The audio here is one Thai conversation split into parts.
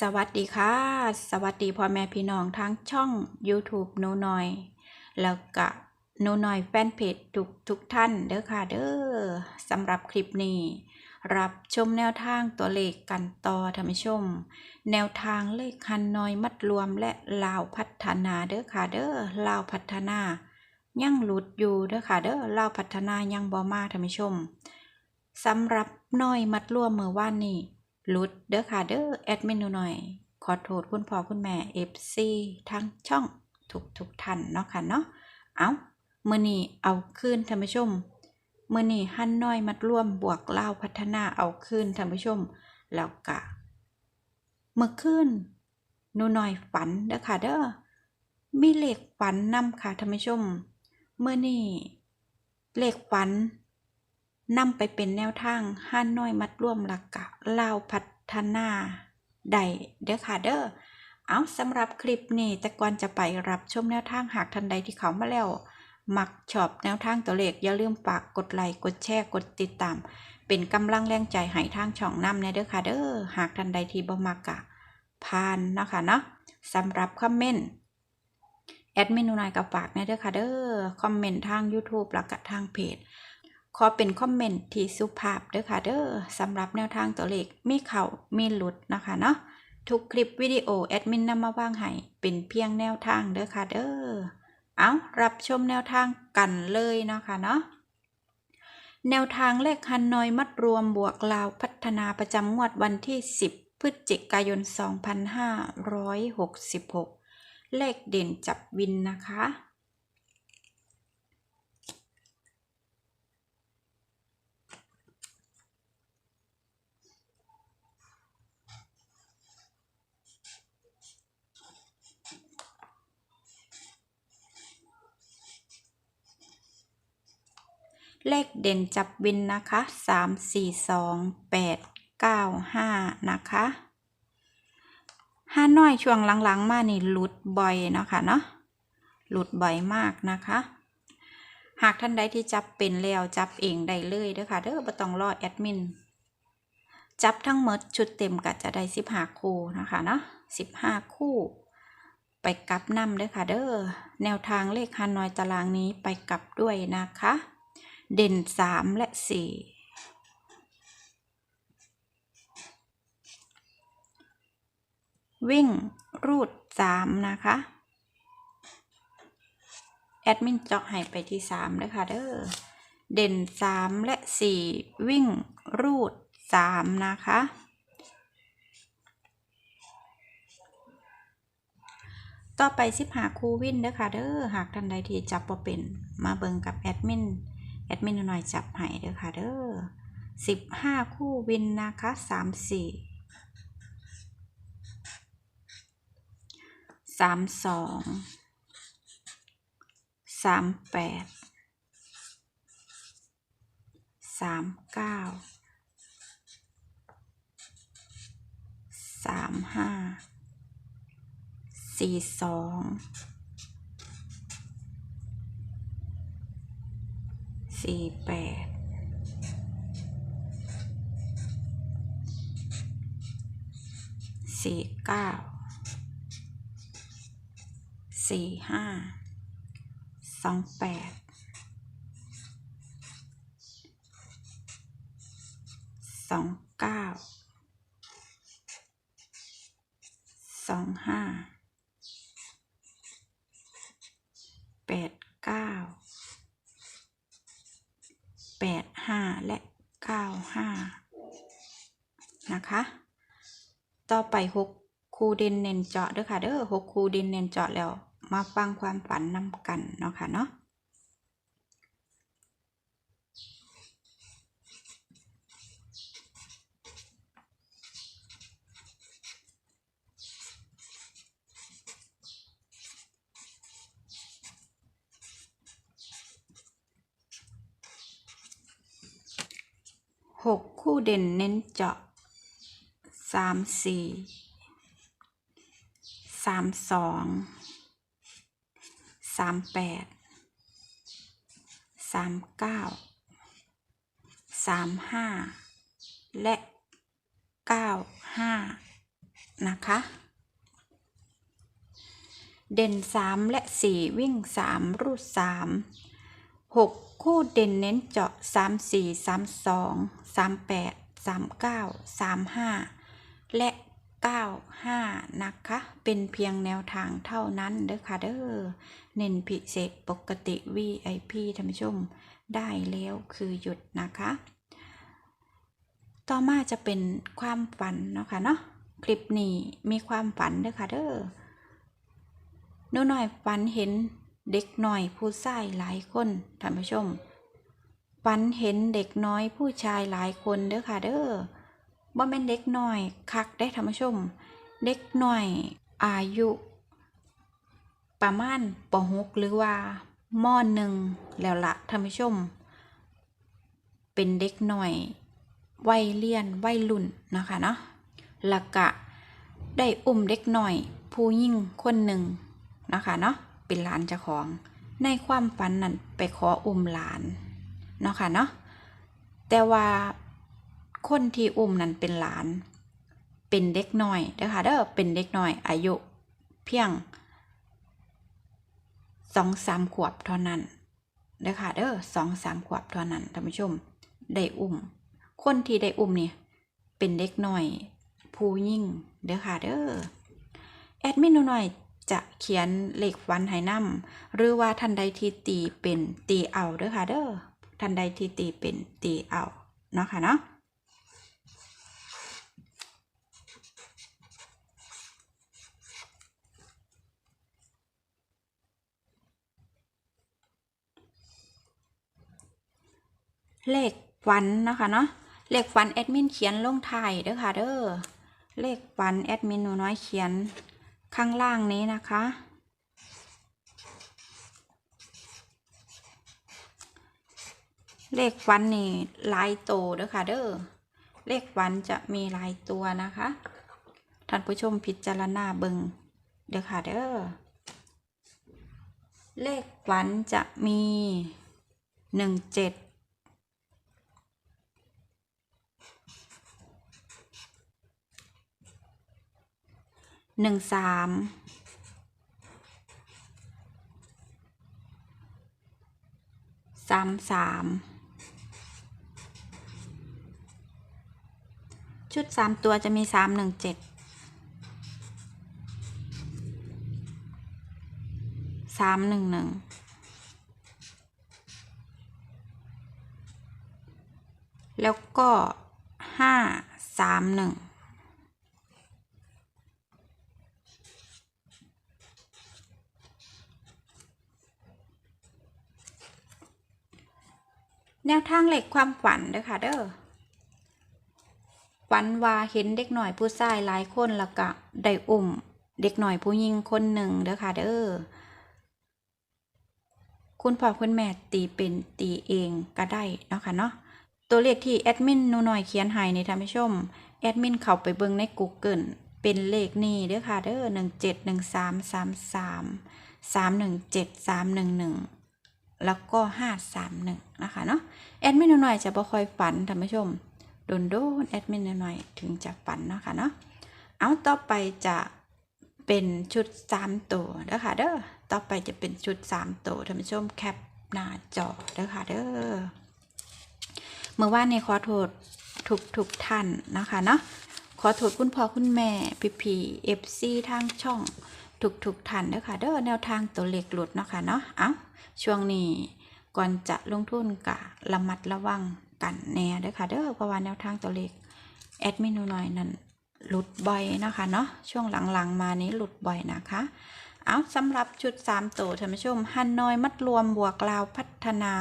สวัสดีค่ะ สวัสดีพ่อแม่พี่น้องทั้งช่อง YouTube หนูน่อย แล้วก็หนูน่อยแฟนเพจทุกทุกท่านเด้อค่ะเด้อสำหรับคลิปนี้ รับชมแนวทางตัวเลขกันต่อท่านผู้ชม แนวทางเลขคันน้อยมัดรวมและลาวพัฒนาเด้อค่ะเด้อลาวพัฒนายังหลุดอยู่เด้อค่ะเด้อลาวพัฒนายังบ่มาท่านผู้ชมสำหรับน้อยมัดรวมเมื่อวานนี้ ลุดเด้อค่ะเด้อแอดมินหนูหน่อย ขอโทษคุณพ่อคุณแม่เอฟซีทั้งช่องทุกทุกท่านเนาะค่ะเนาะเอามือนี้เอาคืนท่านผู้ชมมือนี้หั่นน้อยมัดร่วมบวกเล่าพัฒนาเอาคืนท่านผู้ชม แล้วก็เมื่อคืนหนูหน่อยฝันเด้อค่ะเด้อมีเหลขฝันนำค่ะท่านผู้ชมมื้อนี้เหลขฝัน นำไปเป็นแนวทางห้านน้อยมัดร่วมหลักกะลาวพัฒนาได้เด้อค่ะเด้อเอาสำหรับคลิปนี้แต่ก่อนจะไปรับชมแนวทางหากทันใดที่เขามาแล้ว มักชอบแนวทางตัวเลขอย่าลืมฝากกดไลค์กดแชร์กดติดตาม เป็นกำลังแรงใจให้ทางช่องนำนะเด้อค่ะเด้อหากทันใดที่บ่มักกะผ่านเนาะคะเนาะสำหรับคอมเมนต์แอดมินนูนายกับฝากนะเด้อค่ะเด้อคอมเมนต์ทาง YouTube แล้วก็ทางเพจ ขอเป็นคอมเมนต์ที่สุภาพเด้อค่ะเด้อสำหรับแนวทางตัวเลขมีเข่ามีหลุดนะคะเนาะทุกคลิปวิดีโอแอดมินนำมาว่างให้เป็นเพียงแนวทางเด้อค่ะเด้อเอารับชมแนวทางกันเลยเนาะคะเนาะแนวทางเลขฮันนอยมัดรวมบวกลาวพัฒนาประจำงวดวันที่ 10 พฤศจิกายน 2566 เลขเด่นจับวินนะคะ เลขเด่นจับวินนะคะสามสี่สองแปดเก้าห้านะคะห้าน้อยช่วงหลังๆ มานี่หลุดบ่อยเนาะคะเนาะหลุดบ่อยมากนะคะ หากท่านใดที่จับเป็นแล้วจับเองได้เลยเด้อค่ะเด้อบ่ต้องรอแอดมินจับทั้งหมดชุดเต็มก็จะได้สิบห้าคู่นะคะเนาะสิบห้าคู่ ไปกลับนำเด้อค่ะเด้อแนวทางเลขฮานอยตารางนี้ไปกลับด้วยนะคะ เด่นสามและสี่วิ่งรูดสามนะคะ แอดมินเจาะให้ไปที่สามเลยค่ะเด้อเด่นสามและสี่วิ่งรูดสามนะคะต่อไปสิบหาคูวินเด้อค่ะเด้อหากท่านใดที่จับบ่เป็นมาเบิ่งกับแอดมิน ดมินหน่อยจับให้เด้อค่ะเด้อสิบห้าคู่วินนะคะสามสี่สามสองสามแปดสามเก้าสามห้าสี่สอง สี่แปดสี่เก้าสี่ห้าสองแปดสองเก้าสองห้าแปดเก้าแปดห้าและเก้าห้านะคะ ต่อไป หกคูเด่นเน้นเจาะเด้อค่ะเด้อหกคูเด่นเน้นเจาะแล้ว มาฟังความฝันนำกันเนาะค่ะเนาะหกคู่เด่นเน้นเจาะ สามสี่สามสองสามแปดสามเก้าสามห้าและเก้าห้านะคะ เด่นสามและสี่วิ่งสามรูดสามหกคู่เด่นเน้นเจาะสามสี่สามสองสามแปดสามเก้าสามห้า และเก้าห้านะคะ เป็นเพียงแนวทางเท่านั้นเด้อค่ะเด้อเน้นพิเศษปกติ VIP ท่านผู้ชมได้แล้วคือหยุดนะคะ ต่อมาจะเป็นความฝันเนาะค่ะเนาะคลิปนี้มีความฝันเด้อค่ะเด้อนูหน่อยฝันเห็นเด็กหน่อยผู้ชายหลายคนท่านผู้ชมฝันเห็นเด็กน้อยผู้ชายหลายคนเด้อค่ะเด้อ บ่แม่นเด็กน้อยคักได้ท่านผู้ชม เด็กน้อยอายุ ประมาณปหกหรือว่ามหนึ่งแล้วละท่านผู้ชม เป็นเด็กหน่อยวัยเรียนวัยรุ่นนะคะเนาะแล้วก็ได้อุ้มเด็กหน่อย ผู้ยิ่งคนหนึ่งนะคะเนาะเป็นหลานเจ้าของ ในความฝันนั้นไปขออุ้มหลานเนาะค่ะเนาะแต่ว่า คนที่อุ้มนั้นเป็นหลาน เป็นเด็กน้อยเด้อค่ะเด้อเป็นเด็กน้อย อายุเพียงสองสามขวบเท่านั้นเด้อค่ะเด้อสองสามขวบเท่านั้นท่านผู้ชมได้อุ้ม คนที่ได้อุ้มเนี่ยเป็นเด็กน้อย ผู้ยิ่งเด้อค่ะเด้อแอดมินหนูหน่อยจะเขียนเลขวันให้นำหรือว่าท่านใดที่ตีเป็นตีเอาเด้อค่ะเด้อท่านใดที่ตีเป็นตีเอาเนาะค่ะเนาะ เลขฟันนะคะเนาะเลขฟันแอดมินเขียนลงท้ายเด้อค่ะเด้อเลขฟันแอดมินหนูน้อยเขียนข้างล่างนี้นะคะเลขฟันนี่ลายโตเด้อค่ะเด้อ เลขฟันจะมีลายตัวนะคะ ท่านผู้ชมพิจารณาเบิงเด้อค่ะเด้อ เลขฟันจะมีหนึ่งเจ็ด หนึ่งสามสามสามชุดสามตัวจะมีสามหนึ่งเจ็ดสามหนึ่งหนึ่งแล้วก็ห้าสามหนึ่ง แนวทางเหล็กความฝันเด้อค่ะเด้อฝันว่าเห็นเด็กหน่อยผู้ชายหลายคนแล้วก็ได้อุ้มเด็กหน่อยผู้หญิงคนหนึ่งเด้อค่ะเด้อคุณพ่อคุณแม่ตีเป็นตีเองก็ได้เนาะค่ะเนาะตัวเลขที่แอดมินนูหน่อยเขียนให้ในท่านผู้ชมแอดมินเข้าไปเบิ่งใน Google เป็นเลขนี้เด้อค่ะเด้อหนึ่งเจ็ดหนึ่งสามสามสามสามหนึ่งเจ็ดสามหนึ่งหนึ่ง แล้วก็ห้าสามหนึ่งนะคะเนาะแอดมินหน่อยจะบ่ค่อยฝันท่านผู้ชมโดนโดนแอดมินหน่อยถึงจะฝันเนาะค่ะเนาะเอาต่อไปจะเป็นชุดสามตัวเด้อค่ะเด้อต่อไปจะเป็นชุดสามตัวท่านผู้ชมแคปหน้าจอเด้อค่ะเด้อเมื่อวานในขอโทษทุกทุกท่านนะคะเนาะขอโทษคุณพ่อคุณแม่พี่พีเอฟซีทางช่อง ทุกทุกท่านเด้อค่ะเด้อแนวทางตัวเลขหลุดเนาะค่ะเนาะเอ้าช่วงนี้ก่อนจะลงทุนกะระมัดระวังกันแน่เด้อค่ะเด้อเพราะว่าแนวทางตัวเลขแอดมินหน่อยนั่นหลุดบ่อยนะคะเนาะช่วงหลังๆมานี้หลุดบ่อยนะคะ เอาสำหรับชุด3ตัวท่านผู้ชมฮันนอยมัดรวมบวกลาวพัฒนา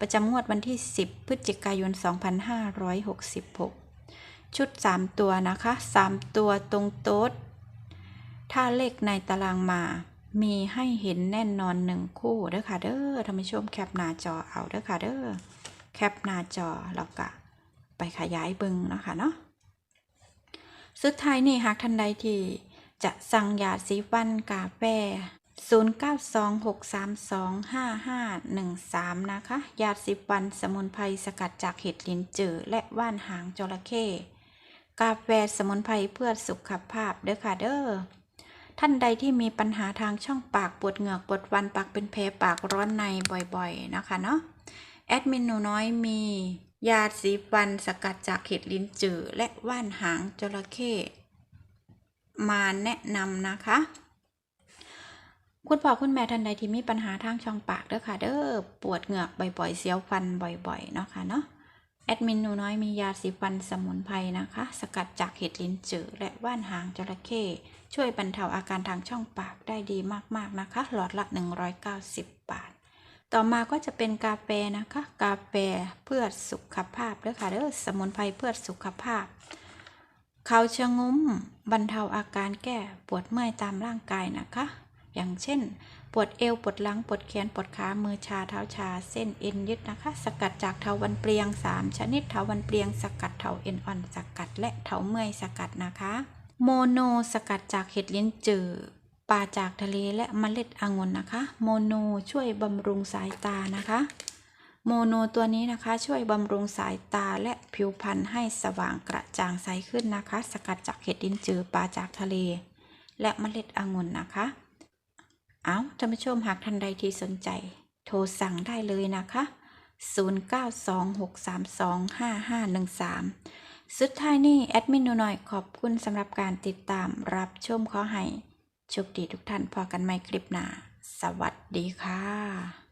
ประจำงวดวันที่ 10 พฤศจิกายน 2566 ชุด 3 ตัวนะคะ 3 ตัวตรงโต๊ด ถ้าเลขในตารางมา มีให้เห็นแน่นอนหนึ่งคู่เด้อค่ะเด้อท่านผู้ชมแคปหน้าจอเอาเด้อค่ะเด้อแคปหน้าจอแล้วก็ไปขยายเบึงเนาะคะเนาะสุดท้ายนี่หากท่านใดที่จะสั่งยาสีฟันกาแฟ0926325513 นะคะ ยาสีฟันสมุนไพรสกัดจากเห็ดลินจือและว่านหางจระเข้กาแฟสมุนไพรเพื่อสุขภาพเด้อค่ะเด้อ ท่านใดที่มีปัญหาทางช่องปากปวดเหงือกปวดฟันปากเป็นแผลปากร้อนในบ่อยๆนะคะเนาะแอดมินหนูน้อยมียาสีฟันสกัดจากเห็ดลิ้นจือและว่านหางจระเข้มาแนะนำนะคะ คุณพ่อคุณแม่ท่านใดที่มีปัญหาทางช่องปากเด้อค่ะ เด้อปวดเหงือกบ่อยๆ เสียวฟันบ่อยๆ เนาะค่ะเนาะแอดมินหนูน้อยมียาสีฟันสมุนไพรนะคะ สกัดจากเห็ดลิ้นจือและว่านหางจระเข้ ช่วยบรรเทาอาการทางช่องปากได้ดีมากๆนะคะ หลอดละ 190 บาท ต่อมาก็จะเป็นกาแฟนะคะ กาแฟเพื่อสุขภาพด้อค่ะเด้อสมุนไพรเพื่อสุขภาพ เขาชะงุ้มบรรเทาอาการแก้ปวดเมื่อยตามร่างกายนะคะ อย่างเช่น ปวดเอวปวดหลังปวดแขนปวดขามือชาเท้าชา เส้นเอ็นยึดนะคะ สกัดจากเถาวันเปลียง 3 ชนิดเถาวันเปลียง สกัดเถาเอ็นอ่อนสกัดและเถาเมื่อยสกัดนะคะ โมโนสกัดจากเห็ดเลิ้ยนจือปลาจากทะเลและเมล็ดองุ่นนะคะ โมโนช่วยบำรุงสายตานะคะ โมโนตัวนี้นะคะช่วยบำรุงสายตาและผิวพรรณให้สว่างกระจ่างใสขึ้นนะคะ สกัดจากเห็ดลิ้นจือปลาจากทะเล และเมล็ดองุ่นนะคะ เอาท่านผู้ชมหากท่านใดที่สนใจ โทรสั่งได้เลยนะคะ 0926325513 สุดท้ายนี่แอดมินหนูหน่อยขอบคุณสำหรับการติดตามรับชมขอให้โชคดีทุกท่านพอกันใหม่คลิปหน้า สวัสดีค่ะ